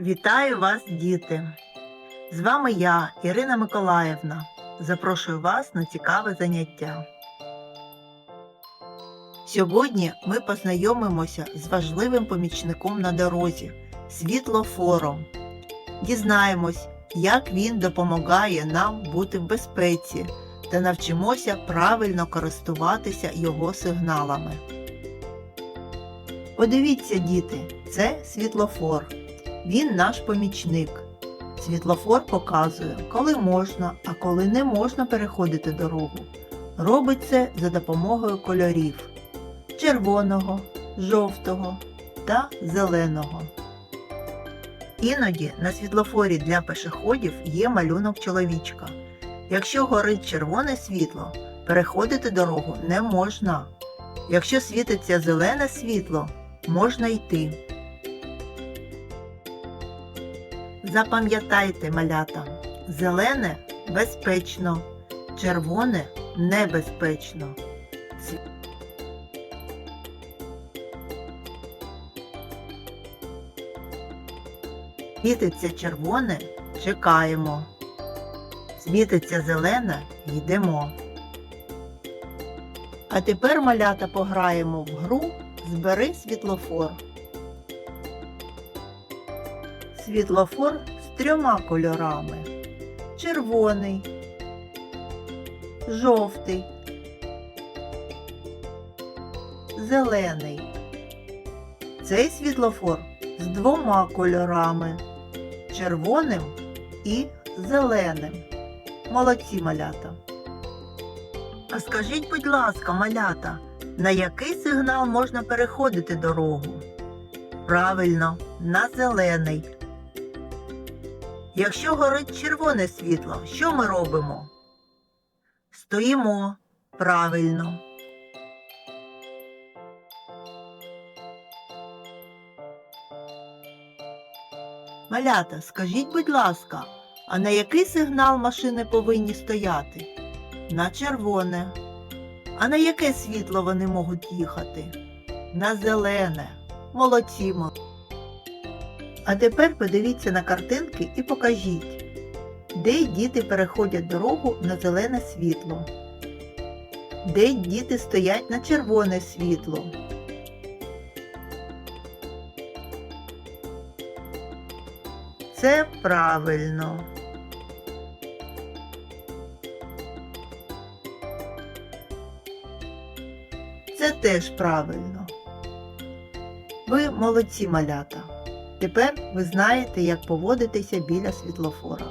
Вітаю вас, діти! З вами я, Ірина Миколаївна. Запрошую вас на цікаве заняття. Сьогодні ми познайомимося з важливим помічником на дорозі світлофором. Дізнаємось, як він допомагає нам бути в безпеці та навчимося правильно користуватися його сигналами. Подивіться, діти, це світлофор. Він наш помічник. Світлофор показує, коли можна, а коли не можна переходити дорогу. Робить це за допомогою кольорів червоного, жовтого та зеленого. Іноді на світлофорі для пешеходів є малюнок чоловічка. Якщо горить червоне світло, переходити дорогу не можна. Якщо світиться зелене світло, можна йти. Запам'ятайте, малята, зелене безпечно, червоне небезпечно. Світиться червоне, чекаємо. Світиться зелене, йдемо. А тепер малята пограємо в гру Збери світлофор. Світлофор з трьома кольорами: червоний, жовтий, зелений. Цей світлофор з двома кольорами червоним і зеленим. Молодці малята. А скажіть, будь ласка, малята, на який сигнал можна переходити дорогу? Правильно, на зелений. Якщо горить червоне світло, що ми робимо? Стоїмо правильно. Малята, скажіть, будь ласка, а на який сигнал машини повинні стояти? На червоне. А на яке світло вони можуть їхати? На зелене. Молодці. мо- А тепер подивіться на картинки і покажіть, де діти переходять дорогу на зелене світло, де діти стоять на червоне світло. Це правильно. Це теж правильно. Ви молодці малята. Тепер ви знаєте, як поводитися біля світлофора.